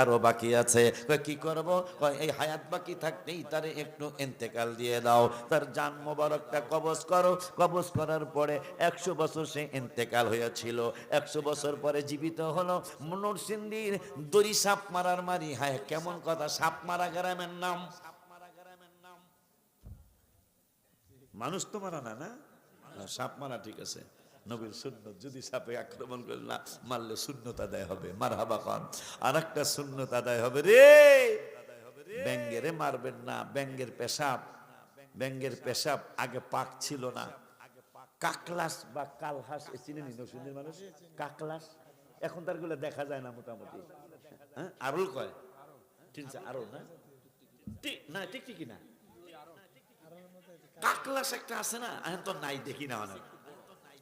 আরও বাকি আছে। কি করব? এই হায়াত বাকি থাকতেই তারে একটু ইন্তেকাল দিয়ে দাও। তার জান মোবারকটা কবজ করো। কবজ করার পরে একশো বছর সে ইন্তেকাল হয়েছিল। একশো বছর পরে জীবিত হলো। নরসিংদীর দড়ি সাপ মারার মারি। হায়, কেমন কথা, সাপ মারা গ্রামের নাম। মানুষ তো মারা না না? সাপ মারা ঠিক আছে। নবীর সুন্নত যদি সাপে আক্রমণ করে না, মারলে শূন্যত আদায় হবে। মার হাবা খান আর একটা শূন্যত আদায় হবে রে। ব্যাঙ্গেরে মারবেন না। ব্যাঙ্গের পেশাব। ব্যাঙ্গের পেশাব আগে পাক ছিল না। কাকলাস বা কালহাস চিনে নি নরসিংদীর মানুষ? কাকলাস। এখন তারগুলো দেখা যায় না মোটামুটি। হ্যাঁ? আরল কয়? ঠিক আছে আরও না? না, ঠিক ঠিকই না। কাকলাস একটা আছে না? এখন তো নাই, দেখি না অনেক।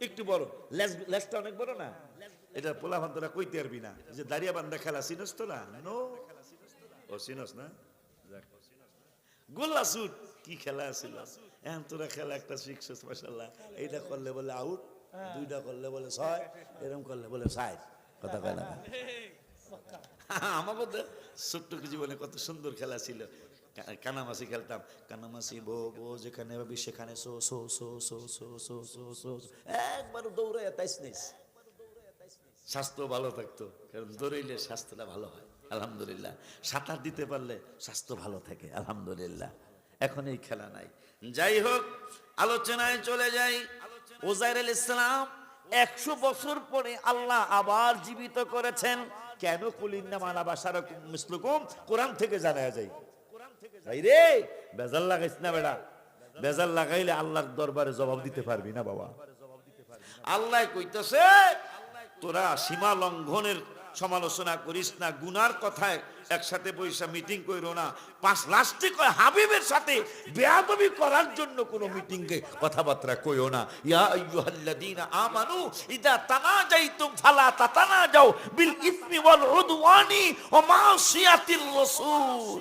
একটু বড় লেজ লেজটা অনেক বড় না? এটা পোলা ভান্তরা কইতে পারবি না। যে দাঁড়িয়ে বান্ধা খেলা চিনস তো না? নো ও চিনস না? গোল্লা সুট কি খেলা ছিল এখন তোরা খেলা একটা শিখছিস মাসাল্লাহ এইটা করলে বলে আউট দুইটা করলে বলে ছয় এরকম করলে বলে সাইড। কথা কয় না? আমাকে তো ছোট্ট জীবনে কত সুন্দর খেলা ছিল। কানামাসি খেলতাম। কানামাসি বো বো, যেখানে ভাবি সেখানে সো সো সো সো সো সো সো সো। একবার দৌড়ে তাইস নিস স্বাস্থ্য ভালো থাকতো, কারণ দৌড়াইলে স্বাস্থ্যটা ভালো হয়, আলহামদুলিল্লাহ। সাঁতার দিতে পারলে স্বাস্থ্য ভালো থাকে, আলহামদুলিল্লাহ। এখন এই খেলা নাই। যাই হোক, আলোচনায় চলে যাই। ওজাইর ইসলাম একশো বছর পরে আল্লাহ আবার জীবিত করেছেন। কেন কুলিন্না মানা বাসার মিসলুকুম? কোরআন থেকে জানা যায়। রে বেজাল না বেজাল লাগাইলে আল্লাহর দরবারে জবাব দিতে পারবি না বাবা। আল্লাহ কইতেছে, তোরা সীমা লঙ্ঘনের সমালোচনা করিস না, গুনার কথায় একসাথে বৈশা মিটিং কইরো না। পাঁচ লাস্টে হাবিবের সাথে বেয়াদবি করার জন্য কোনো মিটিং কে কথাবার্তা কইও না। ইয়া আইয়ুহাল্লাযীনা আমানু ইদা তানাজাইতুম ফালা তাতানাজাও বিল ইসমি ওয়াল উদওয়ানি ওয়া মাসিয়াতির রাসূল।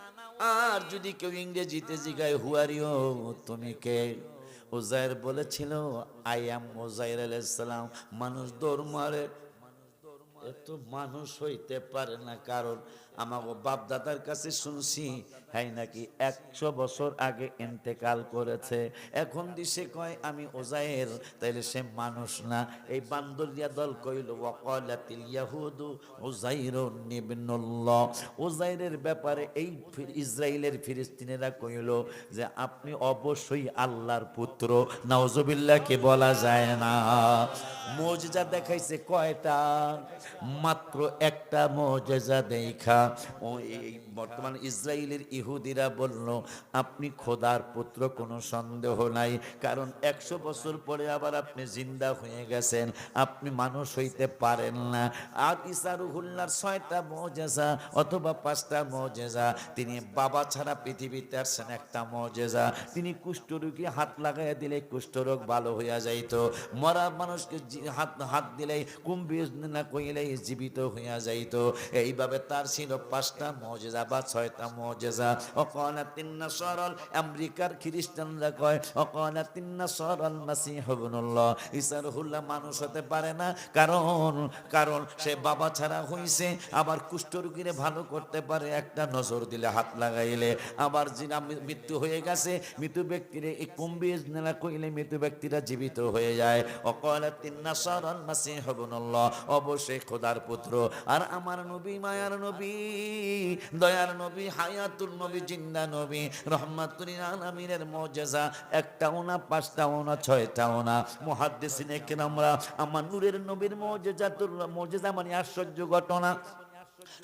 আর যদি কেউ ইংরেজিতে জিগায় হুয়ারিও তুমি কে? ওজাইর বলেছিল আই এম ওজাইর আলাইসালাম মানুষ দৌড় মারে। এত মানুষ হইতে পারে না কারণ আমাকে বাপ দাদার কাছে শুনছি হ্যাঁ নাকি একশো বছর আগে ইন্তেকাল করেছে। এখন দিছে কয়, আমি ওজায়ের, তাইলে সে মানুষ না। এই বান্দরিয়া দল কইল, ওয়াকালাতিল ইয়াহুদু ওজাইরুন ইবনুল্লাহ। ওজাইরের ব্যাপারে এই ইসরায়েলের ফিলিস্তিনেরা কইল যে, আপনি অবশ্যই আল্লাহর পুত্র। নাউজুবিল্লাহকে বলা যায় না। মজজা দেখাইছে কয়টা? মাত্র একটা মজেজা দেখা। ও এই বর্তমান ইসরায়েলের ইহুদিরা বলল, আপনি খোদার পুত্র, কোনো সন্দেহ নাই। কারণ একশো বছর পরে আবার আপনি জিন্দা হয়ে গেছেন। আপনি মানুষ হইতে পারেন না। আর ইসারুহুল্লার ছয়টা মজেজা অথবা পাঁচটা মজেজা, তিনি বাবা ছাড়া পৃথিবীতে আসছেন একটা মজেজা। তিনি কুষ্ঠরোগী, হাত লাগাইয়া দিলে কুষ্ঠরোগ ভালো হইয়া যাইতো। মরা মানুষকে হাত হাত দিলে কুম্ভীর না কইলে জীবিত হইয়া যাইতো। এইভাবে তার ছিল পাঁচটা মজেজা বা ছয়টা মজেজা। অকনা তিন্না সরল আমেরিকার খ্রিস্টানরা কয় অকনা তিন্না সরল মাসি হবনুল্লাহ ইসার হুল্লা মানুষ হতে পারে না, কারণ কারণ সে বাবা ছাড়া হইছে। আবার কুষ্ঠরোগীরে ভালো করতে পারে, একটা নজর দিলে হাত লাগাইলে। আবার যিনা মৃত্যু হয়ে গেছে, মৃত্যু ব্যক্তিরে এই কুম্ভীর নেলা কইলে মৃত্যু ব্যক্তিরা জীবিত হয়ে যায়। অকলা তিন্না সরল মাসি হবনুল্লাহ অবশ্যই খোদার পুত্র। আর আমার নবী, মায়ার নবী দয়ার নবী হায়াতুল নবী জিন্দা নবী রহমাতুল আলমিনের মজেজা, একটাও না, পাঁচটাও না, ছয়টাও না। মহাদ্দেশিনে কেরামরা আমার নূরের নবীর মজেজা, তোর মজেজা মানে আশ্চর্য ঘটনা।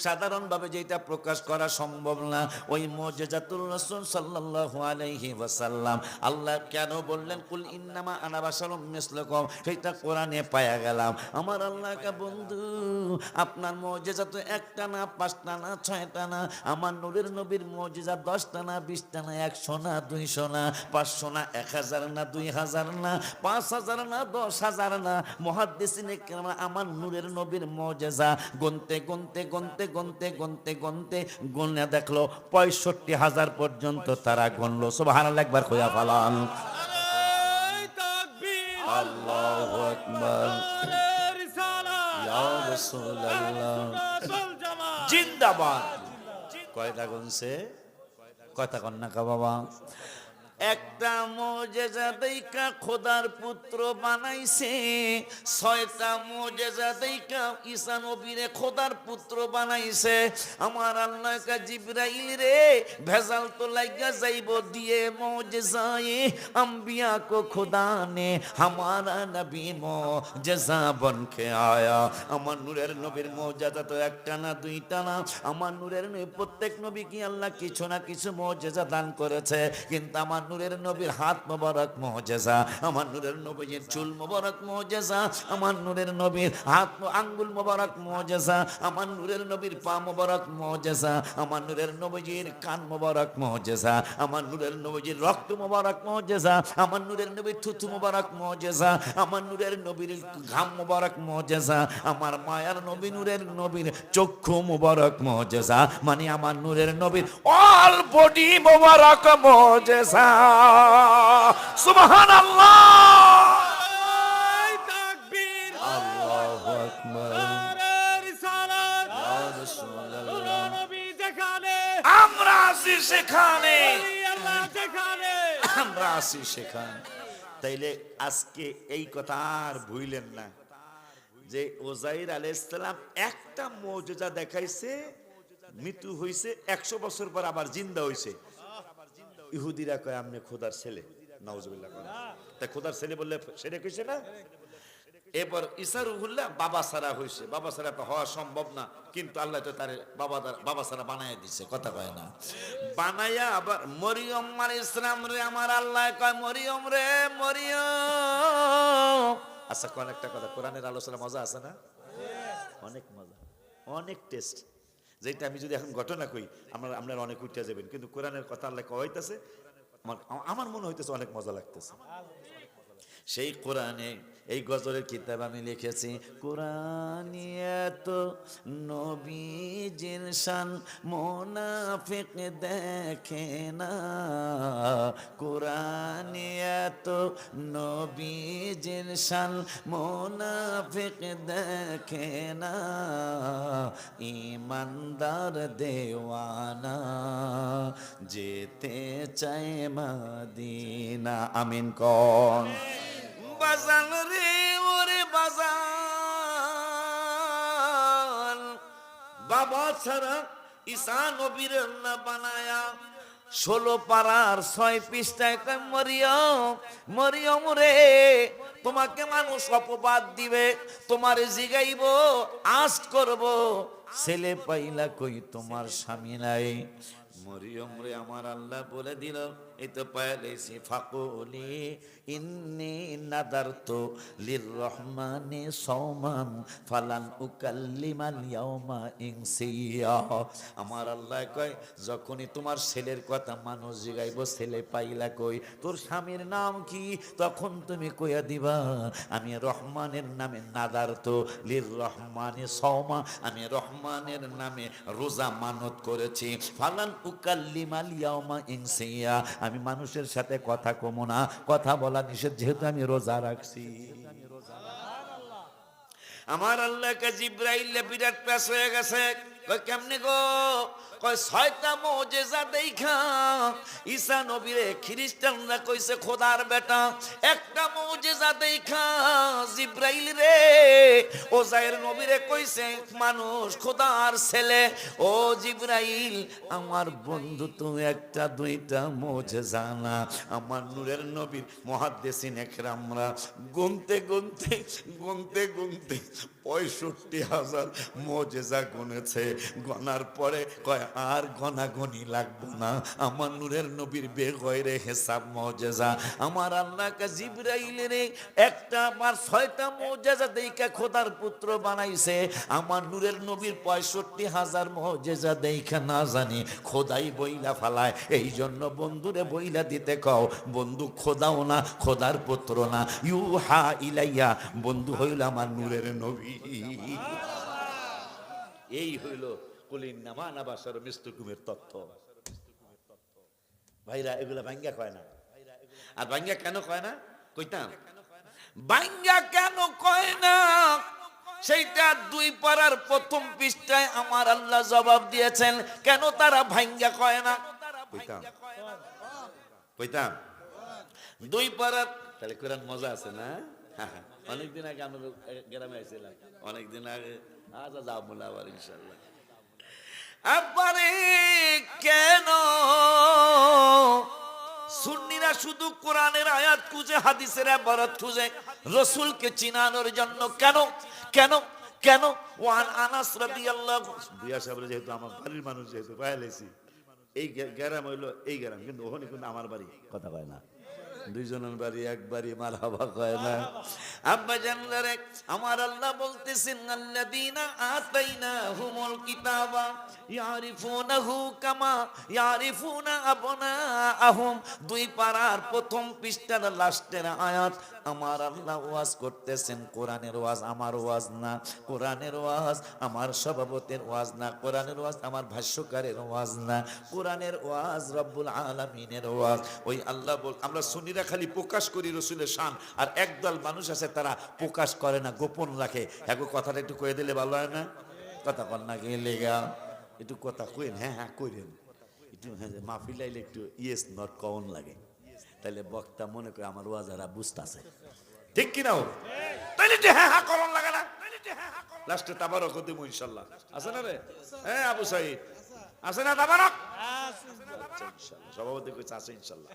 সাধারণভাবে যেটা প্রকাশ করা সম্ভব না, ওই মজেজাতুল রসুল সাল্লাল্লাহু আলাইহি ওয়াসাল্লাম। আল্লাহ কেন বললেন, কুল ইন্নামা আনা বাশারুম মিসলুকুম? সেটা কোরআনে পায়া গেলাম। আমার আল্লাহ কা বন্ধু, আপনার মজেজা তো একটা না, পাঁচটা না, ছয়টা না, আমার নূরের নবীর মজেজা দশটা না, বিশটা না, একশো না, দুইশো না, পাঁচশো না, এক হাজার না, দুই হাজার না, পাঁচ হাজার না, দশ হাজার না। মহাদ্দেশিনে আমার নূরের নবীর মজেজা গুনতে গুনতে গুনতে গুনতে গুনতে গুনতে গুনে দেখল পঁয়ষট্টি হাজার পর্যন্ত তারা গুনলো। সব হারাল একবার খোয়া ফালান। জিন্দাবাদ। কয়টা গুনছে? কয়টা কন্যা বাবা? একটা মজেজা দেইকা খোদার পুত্র বানাইছে। ছয়টা মজেজা দেইকা ঈশা নবীরে খোদার পুত্র বানাইছে। আমার আল্লাহ কা জিব্রাইল রে, ভেজাল তো লাগা যাইব দিয়ে মোজেজায়ে। আম্বিয়া কো খোদা নে আমার নবী মোজেজা বনকে আয়া। আমার নূরের নবীর মোজেজা তো একটা না দুইটা না। আমার নূরের নবী, প্রত্যেক নবী কি আল্লাহ কিছু না কিছু মজেজা দান করেছে। কিন্তু আমার নূরের নবীর হাত মোবারক মৌজেজা আমার নূরের নবীর চুল মোবারক মৌজেজা আমার নূরের নবীর হাত আঙ্গুল মোবারক মৌজেজা আমার নূরের নবীর পা মোবারক মৌজেজা আমার নূরের নবীজির কান মোবারক মৌজেজা আমার নূরের নবীজির রক্ত মোবারক মৌজেজা আমার নূরের নবীর থুথু মোবারক মৌজেজা আমার নূরের নবীর ঘাম মোবারক মৌজেজা আমার মায়ার নবী নূরের নবীর চক্ষু মোবারক মৌজেজা মানে আমার নূরের নবীর অল বডি মোবারক মৌজেজা ইয়া সেখানে তাইলে আজকে এই কথা যে একটা মৌজুজা দেখাইছে মৃত্যু হইছে একশো বছর পর আবার জিন্দা হইছে ইহুদিরা কয়, আমনে খোদার ছেলে। নওজুবিল্লাহ কয় তা খোদার ছেলে বললে, সেটা কইছে না? এরপর ঈসা রুহুল্লাহ, বাবা সারা হইছে। বাবা সারা তো হওয়া সম্ভব না, কিন্তু আল্লাহ তো তার বাবা বাবা সারা বানায় দিছে, কথা কয় না। বানাইয়া আবার, মরিয়ম মার ইসলাম রে আমার আল্লাহ। কয়, মরিয়ম রে, মরিয়ম। আচ্ছা কোন একটা কথা, কোরআনের আলোচনা মজা আছে না? অনেক মজা, অনেক টেস্ট। যেটা আমি যদি এখন ঘটনা কই, আমার, আপনারা অনেক উঠে যাবেন, কিন্তু কোরআনের কথা আল্লাহ কইতাছে আমার আমার মনে হইতেছে অনেক মজা লাগতেছে। সেই কোরআনে, এই গজলের কিতাব আমি লিখেছি কোরআনিয়াত নবীজির শান, মোনাফিক দেখে না। কোরআনিয়াত নবীজির শান, মোনাফিক দেখে না। ইমানদার দেওয়ানা, যেতে চায় মাদিনা। আমিন কন। বাজান রে ওরে বাজান। বাবা ছাড়া ঈসা নবীর না বানায়া ষোলো পাড়ার ছয় পৃষ্ঠায় মরিয়ম মরিয়ম রে, তোমাকে মানুষ অপবাদ দিবে, তোমার জিগাইব, আস্ত করব। ছেলে পাইলা কই, তোমার স্বামী নাই? মরিয়ম রে, আমার আল্লাহ বলে দিল এই তো পাইলেছি ফাকুলি, ইন্নি নাদারতু লির রহমানি সওমান, ফালান উকাল্লিমাল ইয়াউমা ইনসিয়া। আমার আল্লাহ কয়, যখনই তোমার ছেলের কথা মানুষ জিগাইব, ছেলে পাইলা কই? তোর স্বামীর নাম কি? তখন তুমি কইয়া দিবা, আমি রহমানের নামে নাদারতু লির রহমানি সওমা, আমি রহমানের নামে রোজা মানত করেছি। ফালান উকাল্লিমাল ইয়াউমা ইনসিয়া। আমি মানুষের সাথে কথা কমো না। কথা বলা নিষেধ, যেহেতু আমি রোজা রাখছি। আমার আল্লাহকে ইব্রাহিম বিরাট প্যাস হয়ে গেছে। কেমনে গো? মানুষ খোদার ছেলে। ও জিব্রাইল, আমার বন্ধু তো একটা, দুইটা মৌজেজা না। আমার নূরের নবীর মহাদ্দেশিন একরামরা গুনতে গুনতে গুনতে গুনতে পঁয়ষট্টি হাজার মজেজা গুনেছে। গনার পরে কয় আর গনাগনি লাগবো না। আমার নূরের নবীর বেগয়রে হেসাব মজেজা। আমার আল্লাহকে জিব্রাইলের একটা আমার ছয়টা মজেজা দেইকা খোদার পুত্র বানাইছে। আমার নূরের নবীর পঁয়ষট্টি হাজার মজেজা দেইখা না জানি, খোদাই বইলা ফালায়। এই জন্য বন্ধুরে বইলা দিতে কও, বন্ধু খোদাও না, খোদার পুত্র না। ইউ হা ইলাইয়া, বন্ধু হইল আমার নূরের নবী। এই হইল কেন কয় না? সেইটা দুই পাড়ার প্রথম পৃষ্ঠায় আমার আল্লাহ জবাব দিয়েছেন, কেন তারা ভাঙ্গা কয় না? কইতাম দুই পাড়ার, তাহলে কোরআন মজা আছে না? অনেকদিন আগে আমরা গ্রামে আইছিলাম, অনেকদিন আগে আচ্ছা যাও বলে আবার ইনশাল্লাহ আবারে কেন? সুন্নিরা শুধু কোরআনের আয়াত খুঁজে, হাদিসের আবারত খুঁজে। রসুলকে চিনানোর জন্য কেন? কেন? কেন? ওয়ান আনাস রাদিয়াল্লাহু দুইয়া সাহেব যেহেতু আমার বাড়ির মানুষ, যেহেতু পাইলেছি এই গে- গ্রাম হইল, এই গ্রাম কিন্তু ওখানে কিন্তু আমার বাড়ি। কথা কয় না। দুইজনের বাড়ি এক বাড়ি মার হাবা কয় না। আব্বা জানলারে আমার আল্লাহ বলতেছেন, আল্লাযীনা আতাইনা কিতাবা কামা দুই প্রথম পৃষ্ঠার লাস্টের আয়াত, আমার আল্লাহ ওয়াজ করতেছেন, কোরআনের ওয়াজ আমার ওয়াজ না, কোরআনের ওয়াজ আমার সভাপতির ওয়াজ না, কোরআনের ওয়াজ আমার ভাষ্যকারের ওয়াজ না, কোরআনের ওয়াজ রব্বুল আলামিনের ওয়াজ। ওই আল্লাহ বল, আমরা সুন্নিরা খালি প্রকাশ করি রসুলের শান। আর একদল মানুষ আছে তারা প্রকাশ করে না গোপন রাখে। হ্যাঁ কথাটা একটু কয়ে দিলে ভালো হয় না? কথা কর না গেলে গা? একটু কথা কইন হ্যাঁ হ্যাঁ কইরেন। একটু হ্যাঁ যে মাহফিল আইলে একটু ইয়েস নট কন লাগে। তাহলে বক্তা মনে করে আমার ওয়াজারা বুঝতাছে। ঠিক কি না ও? তাইলে যে হ্যাঁ হ্যাঁ করন লাগে না। লাস্টে তাবারক দিব ইনশাল্লাহ। আছে না রে? হ্যাঁ আবু সাইদ। আছে না তাবারক? আচ্ছা, ইনশাল্লাহ। সভাপতি কইছে আছে ইনশাল্লাহ।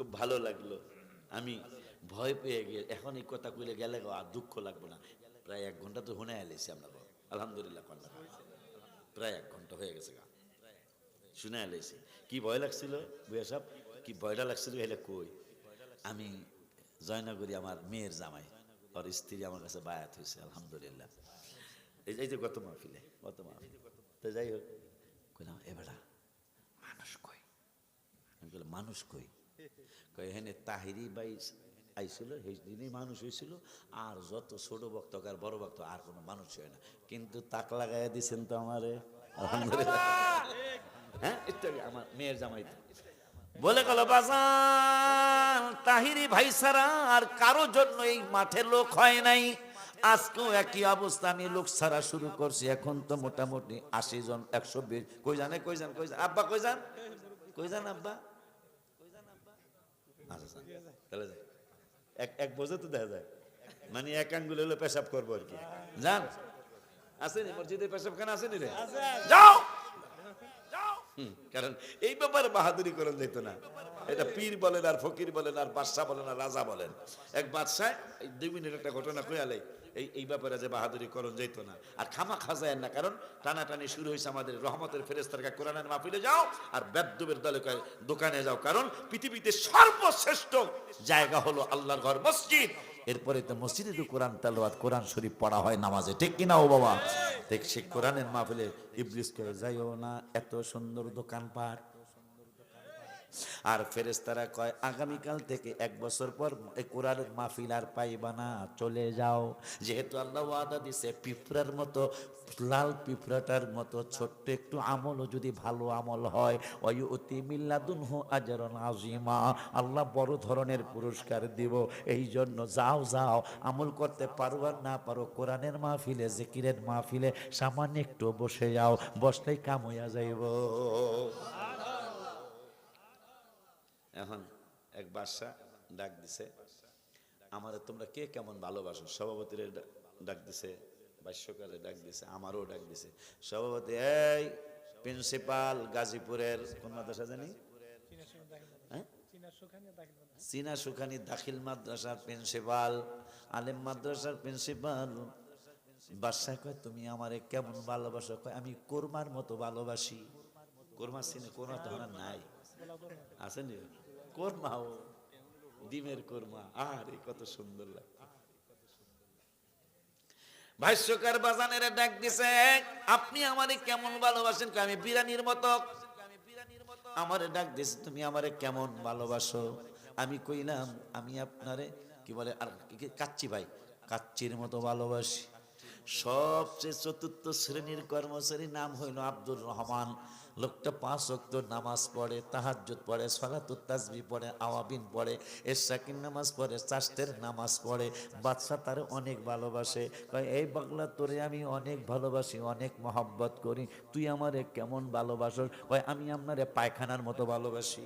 খুব ভালো লাগল। আমি ভয় পেয়ে গিয়ে, এখন এই কথা কইলে গেলে আর দুঃখ লাগবে না। প্রায় এক ঘণ্টা তো শুনে এলেছি আমরা। আলহামদুলিল্লাহ, কন্যা। প্রায় এক ঘণ্টা হয়ে গেছে গা। শুনে এলেছি কি ভয় লাগছিল, বুয়া সাহেব? কি ভয়টা লাগছিল হেলে কই? আমি জয়নগরী আমার মেয়ের জামাই, ওর স্ত্রী আমার কাছে বায়াত হয়েছে, আলহামদুলিল্লাহ। এই যে গত মাহফিলে গত মাহফিলে। তো যাই হোক, কইলাম এবারা মানুষ কই? আমি বললাম মানুষ কই? এখানে তাহিরি বাই আইছিল, সেই মানুষ হয়েছিল আর যত ছোট ভক্ত আর বড় ভক্ত, আর কোনো মানুষ হয় না। কিন্তু তাক লাগাইয়া দিছেন তো আমারে। হ্যাঁ আগে আমার মেয়ের জামাই বলে গেল বাজান, তাহিরি ভাই ছাড়া আর কারও জন্য এই মাঠে লোক হয় নাই। আজকেও একই অবস্থা, আমি লোক ছাড়া শুরু করছি। এখন তো মোটামুটি আশি জন, একশো বিশ। কই জানে, কই যান কই যান আব্বা, কই যান কই যান আব্বা? আচ্ছা তাহলে যান। এক এক বোঝে তো দেখা যায়। মানে এক আঙ্গুল হলে পেশাব করব আর কি। যান। আসেনি, মসজিদে পেশাব খানা আসেনি রে? যাও! কারণ এই ব্যাপারে বাহাদুরি করেন যেত না। এটা পীর বলেন আর ফকির বলেন আর বাদশাহ বলেন আর রাজা বলেন। এক বাদশাহ দুই মিনিট একটা ঘটনা কয়ালে এই এই ব্যাপারে যে বাহাদুরি করণ যেত না। আর খামা খাজায় না, কারণ টানাটানি শুরু হয়েছে আমাদের রহমতের ফেরেস্তার কোরআনের মাহফিলে যাও আর বেদ্যুবের দলে দোকানে যাও। কারণ পৃথিবীতে সর্বশ্রেষ্ঠ জায়গা হলো আল্লাহর ঘর, মসজিদ। এরপরে তো মসজিদে তো কোরআন তালোয়াত কোরআন শরীফ পড়া হয় নামাজে। ঠিক কিনা ও বাবা? দেখ সে কোরআনের মাহফিলে ইবলিস করে যাইও না, এত সুন্দর দোকানপাট। আর ফেরেস্তারা কয়, আগামীকাল থেকে এক বছর পর কোরআনের মাহফিল আর পাইবা না, চলে যাও। যেহেতু আল্লাহ ওয়াদা দিছে, পিঁপড়ার মতো, লাল পিঁপড়াটার মতো ছোট্ট একটু আমলও যদি ভালো আমল হয় অতি মিল্লাদুন হো আজরন আজিমা আল্লাহ বড় ধরনের পুরস্কার দিব। এই জন্য যাও যাও, আমল করতে পারো আর না পারো, কোরআনের মাহফিলে, জিকিরের মাহফিলে সামান্য একটু বসে যাও, বসলেই কাম হইয়া যাইব। এখন এক বাদশা ডাক দিছে আমার তোমরা কে কেমন ভালোবাসো? সভাপতির ডাক দিছে ভাষ্যকারে ডাক দিছে আমারও ডাক দিছে। সভাপতি এই প্রিন্সিপাল গাজীপুরের কোন মাদ্রাসা জানি? হ্যাঁ? সিনা সুখানি দাখিল মাদ্রাসার প্রিন্সিপাল আলেম মাদ্রাসার প্রিন্সিপাল। বাদশাহ কয় তুমি আমারে কেমন ভালোবাসো? কয় আমি কোরমার মতো ভালোবাসি। কোরমা সিনে তো আমার নাই। আছে নি? কোরমা ও, ডিমের কোরমা। আরে কত সুন্দর লাগে ভাষ্যকার বাজানের ডাক দিছে, আপনি আমারে কেমন ভালোবাসেন? আমি বিরানির মতো। আমারে ডাক দিছে, তুমি আমারে কেমন ভালোবাসো? আমি কইলাম, আমি আপনারে, কি বলে, আর কাচ্চি ভাই, কাচ্চির মতো ভালোবাসি। সবচেয়ে চতুর্থ শ্রেণির কর্মচারী নাম হইল আব্দুর রহমান। লোকটা পাঁচ অক্ত নামাজ পড়ে তাহাজ্জুদ পড়ে সলাতুত তাসবি পড়ে আওয়াবিন পড়ে এরশাকিন নামাজ পড়ে চাষতের নামাজ পড়ে বাদশা তার অনেক ভালোবাসে এই বাংলা তোরে আমি অনেক ভালোবাসি অনেক মহব্বত করি তুই আমারে কেমন ভালোবাসো কয় আমি আপনারে পায়খানার মতো ভালোবাসি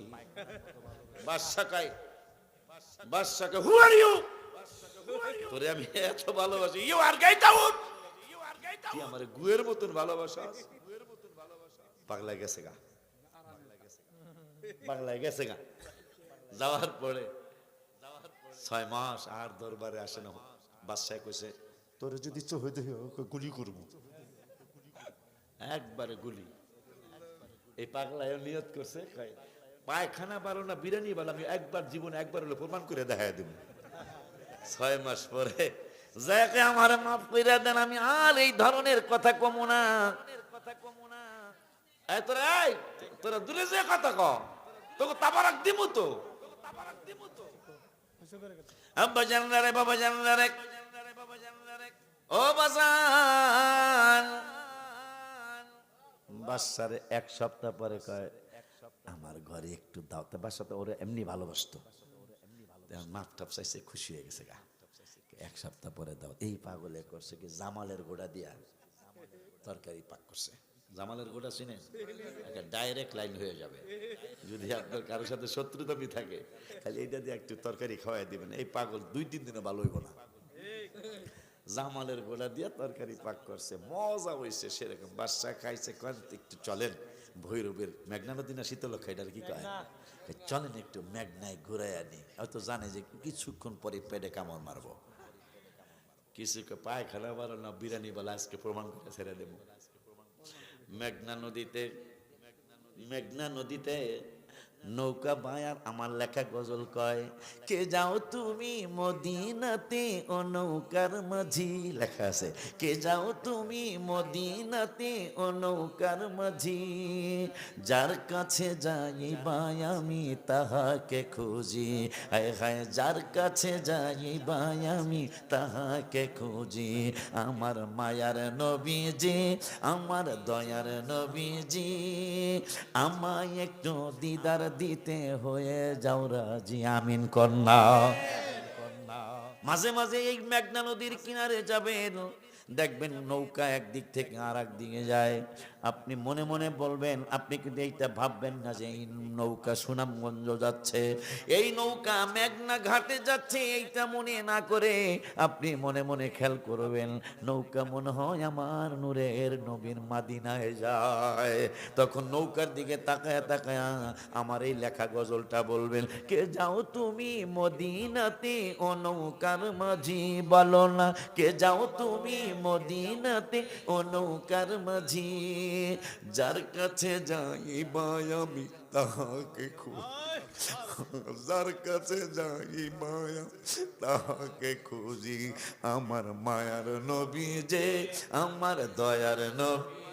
তোরে আমি এত ভালোবাসি ইউ আর গাইট তুই আমারে গুয়ের মতন ভালোবাসাস পাগলা গেছে গা। পাগলা গেছে গা। যাওয়ার পরে ছয় মাস আর দরবারে আসে না। বাদশাহ কইছে, তোরে যদি চোহে দেহ গুলি করব। একবারে গুলি। এই পাগলায় নিয়ত করছে পায়খানা পারো না, বিরিয়ানি বালো আমি একবার জীবনে একবার হলো প্রমাণ করে দেখা দেব। ছয় মাস পরে, যাকে আমার মাফ করে দেন, আমি আর এই ধরনের কথা কমু না। এই তোরা এই, তোরা দূরে যে কথা ক তোকে তাবারাক দিমু তো। আব্বা জানলা রে বাবা জানলা রে। ও বাজান। বাচ্চারে এক সপ্তাহ পরে কয় আমার ঘরে একটু দাও। তা বাচ্চা তো ওরা এমনি ভালোবাসতো। মাপ টাপ চাইছে খুশি হয়ে গেছে গা। এক সপ্তাহ পরে দাও। এই পাগলে করছে কি জামালের গোড়া দিয়া তরকারি পাক করছে। জামালের গোটা চিনে একটা ডাইরেক্ট লাইন হয়ে যাবে। যদি আপনার কারোর সাথে শত্রুতামি থাকে খালি এইটা দিয়ে একটু তরকারি খাওয়াই দিবেন। এই পাগল দুই তিন দিনে ভালো হইব না। জামালের গোড়া দিয়ে তরকারি পাক করছে মজা হইছে সেরকম। বাচ্চা খাইছে কন একটু চলেন। ভৈরবের মেঘনা নদী না শীতলক্ষা এটার কি কয়? চলেন একটু মেঘনায় ঘুরাই আনি হয়তো জানে যে কিছুক্ষণ পরে পেটে কামড় মারবো। কিছু পায়খানা বারো না বিরিয়ানি বলে আজকে প্রমাণ করে ছেড়ে দেবো। মেঘনা নদীতে মেঘনা নদীতে নৌকা বায়ার আমার লেখা গজল কয়, কে যাও তুমি মদিনাতে, ও নৌকার মাঝি? লেখা আছে, কে যাও তুমি মদিনাতে, ও নৌকার মাঝি? যার কাছে যাইবাই আমি তাহাকে খুঁজি। হায় হায়, যার কাছে যাইবাই আমি তাহাকে খুঁজি। আমার মায়ার নবীজি, আমার দয়ার নবীজি, আমায় একটু দিদার দিতে হয়ে যাও রাজি, আমিন কন্যা। মাঝে মাঝে এই মেঘনা নদীর কিনারে যাবেন, দেখবেন নৌকা একদিক থেকে আর দিকে যায়। আপনি মনে মনে বলবেন, আপনি কিন্তু এইটা ভাববেন না যে এই নৌকা সুনামগঞ্জ যাচ্ছে, এই নৌকা মেঘনা ঘাটে যাচ্ছে, এইটা মনে না করে আপনি মনে মনে খেয়াল করবেন, নৌকা মনে হয় আমার নূরের নবীর মাদিনায় যায়। তখন নৌকার দিকে তাকায় তাকায় আমার এই লেখা গজলটা বলবেন, কে যাও তুমি মদিনাতে, ও নৌকার মাঝি বলো না, কে যাও তুমি মদিনাতে, ও নৌকার মাঝি যার কাছে যাই আমি তাহাকে যার কাছে যাই মায়া তাহাকে খুঁজি। আমার মায়ার নবী যে, আমার দয়ার নবী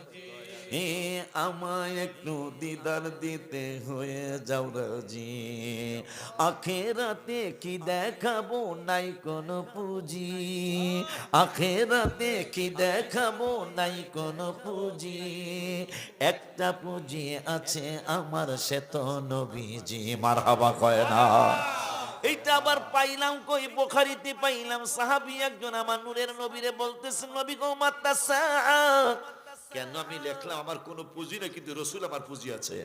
আমায় একটু দিদার দিতে হয়ে যাও রাজি। আখেরাতে কি দেখাবো নাই কোন পুঁজি? আখেরাতে কি দেখাবো নাই কোনো পুঁজি? একটা পুঁজি আছে আমার, সে তো নবীজি। মার হাবা কয় না। এইটা আবার পাইলাম কই? বোখারিতে পাইলাম। সাহাবি একজন আমার নূরের নবীরে বলতেছেন নবী গো মাত্তা কেন আমি লেখলাম? আমার কোনো পুঁজি না কিন্তু রসুল আমার পুঁজি আছে।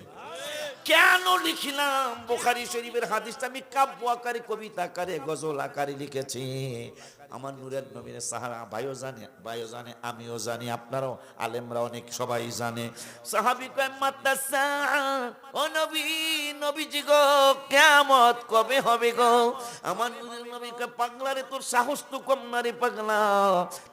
কেন লিখিলাম? বোখারি শরীফের হাদিসটা আমি কাব্য আকারে কবিতা আকারে গজল আকারে লিখেছি। আমার নূরের নবীর সাহারা, ভাইও জানে ভাইও জানে, আমিও জানি, আপনারাও আলেমরা অনেক, সবাই জানে। সাহাবি ও নবী, নবীজি গো কেমত কবে হবে গো? আমার নূরের নবী কয়, পাগলারে, তোর সাহস তো কম না রে পাগলা।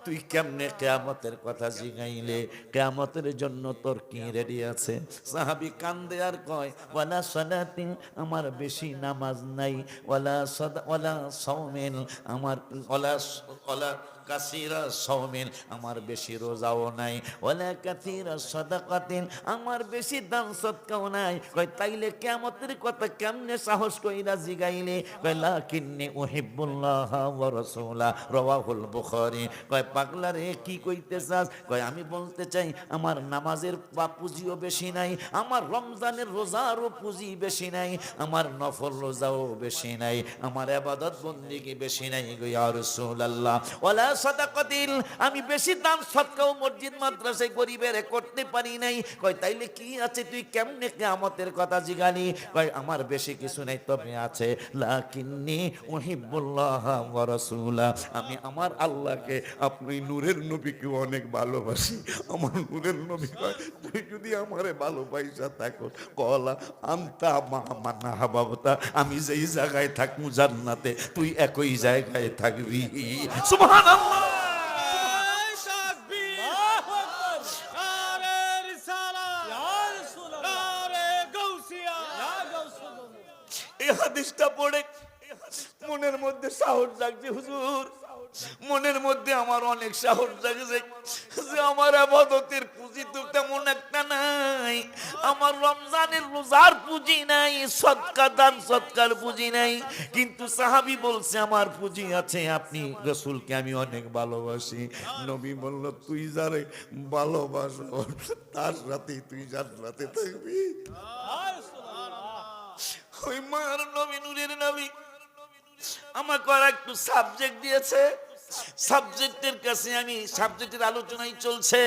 তুই কেমনে কেয়ামতের কথা জিগাইলে? কেয়ামতের জন্য তোর কি রেডি আছে? সাহাবি কান্দে আর কয়, ওয়ালা সালাতিন, আমার বেশি নামাজ নাই। ওয়ালা সদা, ওয়ালা সৌমেন আমার, ওয়ালা ওয়ালা কাসিরা সৌমিন, আমার বেশি রোজাও নাই। ওলা কাসিরা সদাকাতিন, আমার বেশি দান সৎকাও নাই। কয়, তাইলে কেমতের কথা কেমনে সাহস কইরা জিগাইলে? কয়, লাকিন্নি উহিব্বুল্লাহ ওয়া রাসূলা, রাওয়াহুল বুখারী। কয়, পাগলা রে, কি কইতে চাস কয়, আমি বলতে চাই, আমার নামাজের বা পুঁজিও বেশি নাই, আমার রমজানের রোজারও পুঁজি বেশি নাই, আমার নফল রোজাও বেশি নাই, আমার আবাদত বন্দিগি বেশি নাই গো ইয়া রাসূলুল্লাহ। ওয়ালা সাদাকাতিল আমি বেশি দান সদকাও মসজিদ, মাদ্রাসায় গরিবের করতে পারি নাই। কয়, তাইলে কি আছে? তুই কেমনে কিয়ামতের কথা জিগালি? কয়, আমার বেশি কিছু নাই, তবে আছে। লাকিন্নি উহিব্বুল্লাহ ওয়া আমি আমার আল্লাহকে, আপনি নূরের নবীকে অনেক ভালোবাসি। আমার নূরের নবী কয়, তুই যদি আমারে ভালোবাসা থাকো, কলা আন্তা মা মানা হাবাবতা। আমি যেই জায়গায় থাকব জান্নাতে, তুই একই জায়গায় থাকবি। সুবহানাল্লাহ। সাহস জাগছে হুজুর। মনের মধ্যে আমার অনেক সাহস জাগছে যে আমার আবাদতের পুঁজি তো তেমন একটা নাই আমার রমজানের রোজার পুঁজি নাই সৎকা দান সৎকার পুঁজি নাই। কিন্তু সাহাবি বলছে আমার পুঁজি আছে আপনি রসুলকে আমি অনেক ভালোবাসি। নবী বলল তুই যারে ভালোবাসো তার সাথে তুই যার সাথে থাকবি। ওই মার নবী নূরের নবী আমাকে আর একটু সাবজেক্ট দিয়েছে। সাবজেক্টের কাছে আমি সাবজেক্টের আলোচনাই চলছে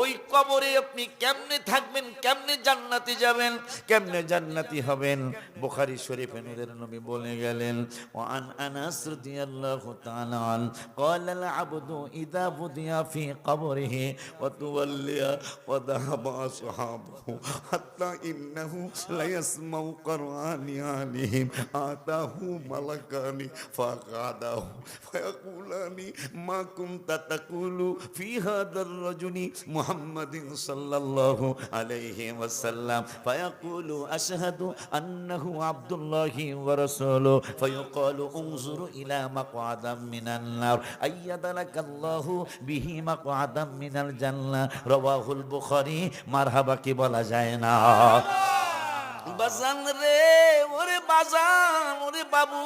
ওই কবরে আপনি কেমনে থাকবেন কেমনে জান্নাতে যাবেন কেমনে জান্নাতি হবেন বুখারী শরীফে নূরের নবী বলে গেলেন ওয়ান আনাস রাদিয়াল্লাহু তাআলা আন قال العبد اذا بديا في قبره وتولي وذهب اصحابه حتى انه لا يسمع قرآن عليهم آتاه ملكان فقعده فيقولان আমি মা কুন্তা তাকুলু ফি হাদার রাজুনি মুহাম্মাদিন সাল্লাল্লাহু আলাইহি ওয়াসাল্লাম। ফায়াকুলু আশহাদু আন্নাহু আব্দুল্লাহি ওয়া রাসূলু। ফায়াকুলু উনজুরু ইলা মাকআদাম মিনান নার। আইয়াদালাকাল্লাহু বিহি মাকআদাম মিনাল জান্নাহ। রাওয়াহুল বুখারী মারহাবা কি বলা যায় না? বাজান রে ওরে বাজান বাবু,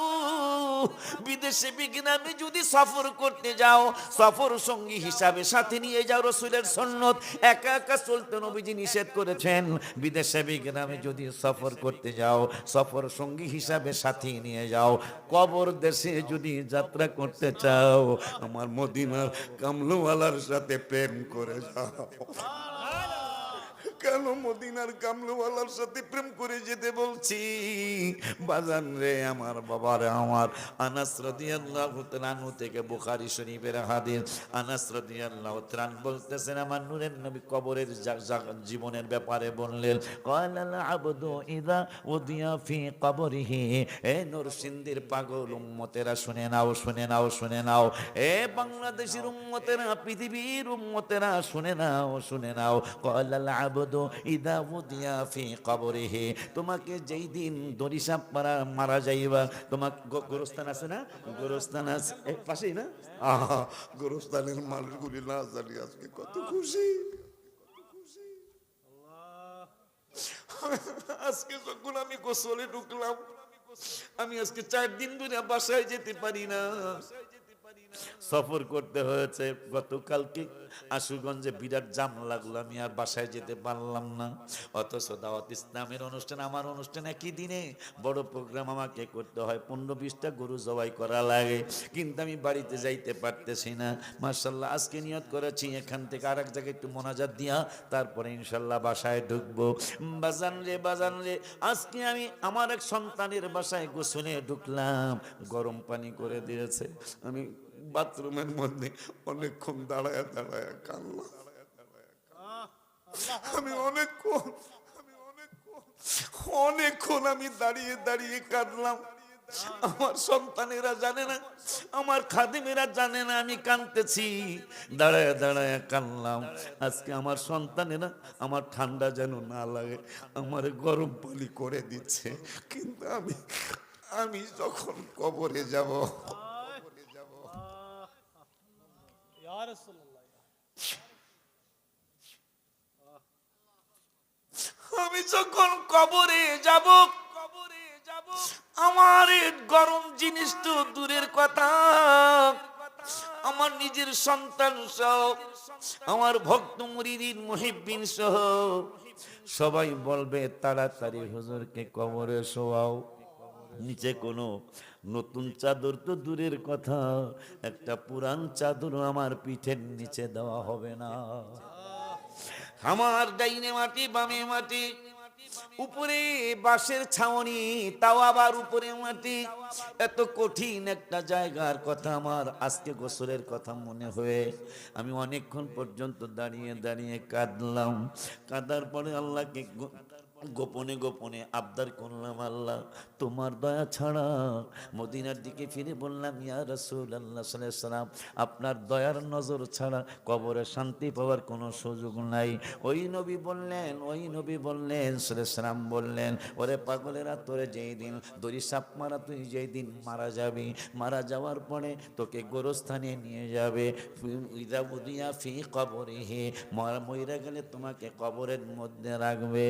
বিদেশে বিজ্ঞানে যদি সফর করতে যাও, সফর সঙ্গী হিসাবে সাথে নিয়ে যাও রসুলের সন্ন্যত। একা একা চলতে নবীজি নিষেধ করেছেন, বিদেশে বিজ্ঞানে যদি সফর করতে যাও, সফর সঙ্গী হিসাবে সাথে নিয়ে যাও, কবর দেশে যদি যাত্রা করতে চাও, আমার মদিনার কামলুওয়ালার সাথে প্রেম করে যাও। কেন মদিনার কামলুওয়ালার সাথে প্রেম করে যেতে বলছি? বাজান রে আমার বাবারে আমার। আনাস রাদিয়াল্লাহু তাআলা থেকে বুখারী শরীফের হাদিস। আনাস রাদিয়াল্লাহু তাআলা বলতেছেন, আমার নূরের নবী কবরের জীবনের ব্যাপারে বললেন, কালাল আবদু ইদা উদিয়া ফি কবরিহি। এ নরসিংদীর পাগল উম্মতেরা, শুনে নাও শুনে নাও শুনে নাও। এ বাংলাদেশের উম্মতেরা, পৃথিবীর উম্মতেরা, শুনে নাও শুনে নাও। কালাল আবদু তোমাকে যেই দিন দরিসা মারা মারা যাইবা তোমার গো- গোরস্থান আছে না? গোরস্থান আছে। পাশেই না? আহা, গোরস্থানের মানুষগুলি না জানি আজকে কত খুশি। আজকে যখন আমি গোসলে ঢুকলাম, আমি আজকে চার দিন ধরে বাসায় যেতে পারি না। সফর করতে হয়েছে গতকালকে। আশুগঞ্জে বিরাট জাম লাগল, আমি আর বাসায় যেতে পারলাম না। অথচ দাওয়াত ইসলামের অনুষ্ঠান, আমার অনুষ্ঠান একই দিনে। বড় প্রোগ্রাম আমাকে করতে হয়, পনেরো বিশটা গরু জবাই করা লাগে। কিন্তু আমি বাড়িতে যাইতে পারতেছি না। মার্শাল্লাহ আজকে নিয়ত করেছি, এখান থেকে আর এক জায়গায় একটু মোনাজাত দিয়া, তারপরে ইনশাল্লাহ বাসায় ঢুকবো। বাজান রে বাজান রে, আজকে আমি আমার এক সন্তানের বাসায় গোসলে ঢুকলাম। গরম পানি করে দিয়েছে। আমি বাথরুমের মধ্যে অনেকক্ষণ দাঁড়ায় দাঁড়ায় কান্না। আমি অনেকক্ষণ আমি অনেকক্ষণ অনেকক্ষণ আমি দাঁড়িয়ে দাঁড়িয়ে কাঁদলাম। আমার সন্তানেরা জানে না, আমার খাদিমেরা জানে না আমি কাঁদতেছি। দাঁড়ায় দাঁড়ায় কাঁদলাম। আজকে আমার সন্তানেরা আমার ঠান্ডা যেন না লাগে, আমার গরম পানি করে দিচ্ছে। কিন্তু আমি আমি যখন কবরে যাব ইয়া রাসূলুল্লাহ আমি যখন কবরে যাব কবরে যাব, আমার গরম জিনিস তো দূরের কথা। আমার নিজের সন্তান সহ, আমার ভক্ত মুরিদিন, মুহিব্বিন সহ, সবাই বলবে, তাড়াতাড়ি হুজুরকে কবরে শোয়াও। নিচে কোনো নতুন চাদর তো দূরের কথা, একটা পুরান চাদর আমার পিঠের নিচে দেওয়া হবে না। আমার ডাইনে মাটি, বামে মাটি, উপরে বাঁশের ছাউনি, তাও আবার উপরে মাটি। এত কঠিন একটা জায়গার কথা আমার আজকে গোসলের কথা মনে হয়ে আমি অনেকক্ষণ পর্যন্ত দাঁড়িয়ে দাঁড়িয়ে কাঁদলাম। কাঁদার পরে আল্লাহকে গোপনে গোপনে আবদার করলাম, আল্লাহ, তোমার দয়া ছাড়া। মদিনার দিকে ফিরে বললাম, ইয়া রসুল আল্লাহ সাল্লাম আপনার দয়ার নজর ছাড়া কবরে শান্তি পাওয়ার কোনো সুযোগ নাই। ওই নবী বললেন, ওই নবী বললেন সালাম বললেন, ওরে পাগলেরা, তোরে যেই দিন দড়ি সাপ মারা, তুই যেই দিন মারা যাবি। মারা যাওয়ার পরে তোকে গোরস্থানে নিয়ে যাবে। ইদা ফি কবরে হে মরা গেলে তোমাকে কবরের মধ্যে রাখবে।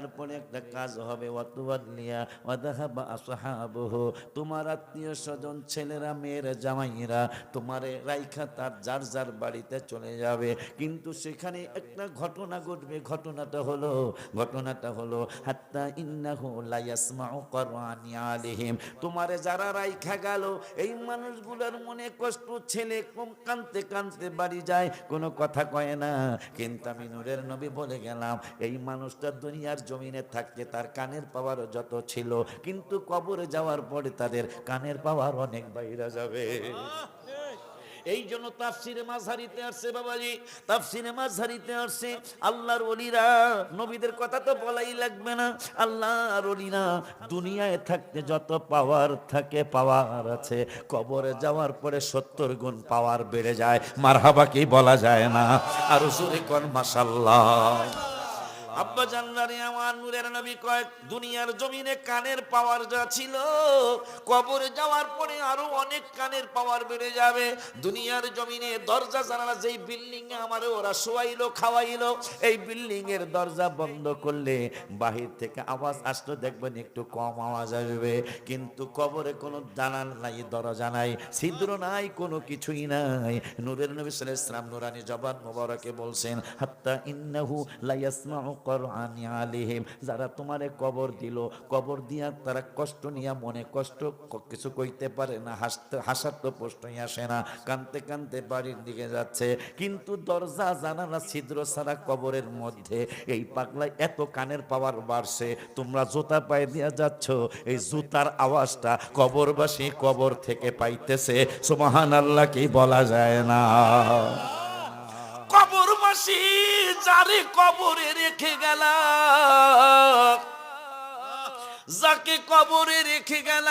রাখার পরে একটা কাজ হবে অতুয়াদলিয়া ওয়াদাহাবা আসহাবহ, তোমার আত্মীয় স্বজন, ছেলেরা, মেয়েরা জামাইরা তোমারে রাইখা তার যার যার বাড়িতে চলে যাবে। কিন্তু সেখানে একটা ঘটনা ঘটবে, ঘটনাটা হলো ঘটনাটা হলো, হাত্তা ইন্নাহু লা ইয়াসমাউ কোরআনি আলাইহিম তোমারে যারা রাইখা গেল, এই মানুষগুলোর মনে কষ্ট, ছেলে কম কানতে কানতে বাড়ি যায়, কোনো কথা কয় না। কিন্তু আমি নূরের নবী বলে গেলাম, এই মানুষটা দুনিয়ার জমিনে থাকতে তার কানের পাওয়ার যত ছিল, কিন্তু কবরে যাওয়ার পরে তাদের কানের পাওয়ার অনেক বাইরে যাবে। এই জন্য তাফসিরে মাঝারিতে আসছে বাবাজি, তাফসিরে মাঝারিতে আসছে, আল্লাহর অলিরা নবীদের কথা তো বলাই লাগবে না, আল্লাহর অলিরা দুনিয়ায় থাকতে যত পাওয়ার থাকে পাওয়ার আছে, কবরে যাওয়ার পরে সত্তর গুণ পাওয়ার বেড়ে যায়, মারহাবা কি বলা যায় না? আর জোরে কোন মাসাল্লাহ আব্বা আমার নূরের নবী কয়, দুনিয়ার জমিনে কানের পাওয়ার যা ছিল যাওয়ার পরে আরও অনেক কানের পাওয়ার বেড়ে যাবে। দুনিয়ার জমিনে দরজা জানালা যেই বিল্ডিং এ ওরা শোয়াইলো, খাওয়াইলো, এই বিল্ডিং এর দরজা বন্ধ করলে বাহির থেকে আওয়াজ আসতো দেখবেন একটু কম আওয়াজ আসবে। কিন্তু কবরে কোনো জানাল নাই, দরজা নাই, ছিদ্র নাই, কোনো কিছুই নাই। নূরের নবী সাল্লাম নুরানি জবান মোবারকে বলছেন, হাত্তা ইন্নাহু লা ইয়াসমাউ কোরআনি আলাইহিম যারা তোমারে কবর দিল। কবর দিয়া তারা কষ্ট নিয়া মনে কষ্ট কিছু কইতে পারে না, হাসতে, হাসার তো প্রশ্নই আসে না, কানতে কানতে বাড়ির দিকে যাচ্ছে। কিন্তু দরজা, জানালা, ছিদ্র ছাড়া কবরের মধ্যে এই পাগলায় এত কানের পাওয়ার বাড়ছে, তোমরা জুতা পায়ে দিয়া যাচ্ছ, এই জুতার আওয়াজটা কবরবাসী কবর থেকে পাইতেছে সুবহান আল্লাহ কি বলা যায় না। যারে কবরে রেখে গেল যাকে কবরে রেখে গেল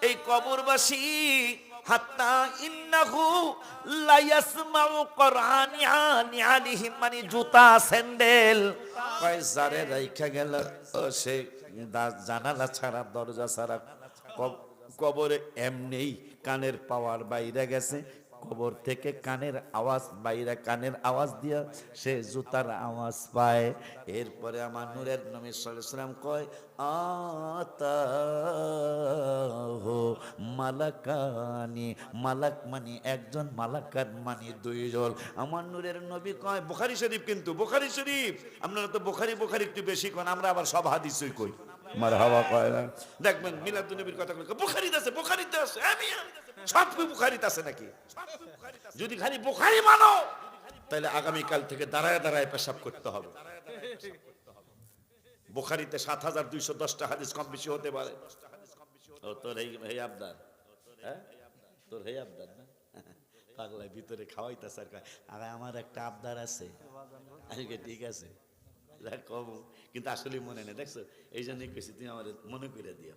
এই কবরবাসী, হাত্তা ইন্নাহু লা ইয়াসমাউ কোরআনি আনি আলিহিম মানে জুতা, স্যান্ডেল। কয়, যারে রাইখা গেল সে জানালা ছাড়া, দরজা ছাড়া, কব- কবরে এমনিই কানের পাওয়ার বাইরে গেছে কবর থেকে কানের আওয়াজ বাইরে কানের আওয়াজ দিয়া সে জুতার আওয়াজ পায়। এরপরে আমার নূরের নবী সাল্লাম কয় আতা মালাকানি। মালাক মানি একজন মালাকান মানি দুইজন। আমার নূরের নবী কয় বোখারি শরীফ কিন্তু বোখারি শরীফ। আপনারা তো বোখারি বোখারি একটু বেশি কন আমরা আবার সব হাদিসই কই। মার হাওয়া কয় না। দেখবেন মিলাদুন নবীর কথা বোখারিতে আছে বোখারিতে আছে। আমি সব কি বোখারিতে আছে নাকি? যদি খালি বোখারি মানো, তাহলে আগামী কাল থেকে দাঁড়ায় দাঁড়ায় পেশাব করতে হবে। বোখারিতে সাত হাজার দুইশো দশটা হাদিস কম বেশি হতে পারে। তোর এই এই আবদার। হ্যাঁ? তোর হয়ে আবদার না? পাগলায় ভিতরে খাওয়াইতেছে আর আরে আমার একটা আবদার আছে। আমি ঠিক আছে। কম। কিন্তু আসলে মনে নেই, দেখছ? এই জন্যই কেছি তুমি আমার মনে করে দিও।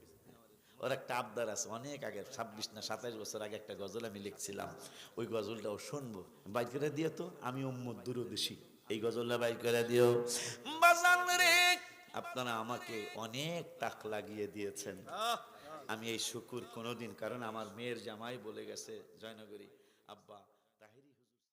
ওর একটা আবদার আছে, অনেক আগে, ছাব্বিশ না সাতাইশ বছর আগে একটা গজল আমি লিখছিলাম। ওই গজলটাও শুনব। বাইর করে দিও তো, আমি উম্মদ দূরদেশি এই গজলটা বাইর করে দিও। আপনারা আমাকে অনেক টাক লাগিয়ে দিয়েছেন। আমি এই শুকুর কোনোদিন, কারণ আমার মেয়ের জামাই বলে গেছে জয়নগরী। আব্বা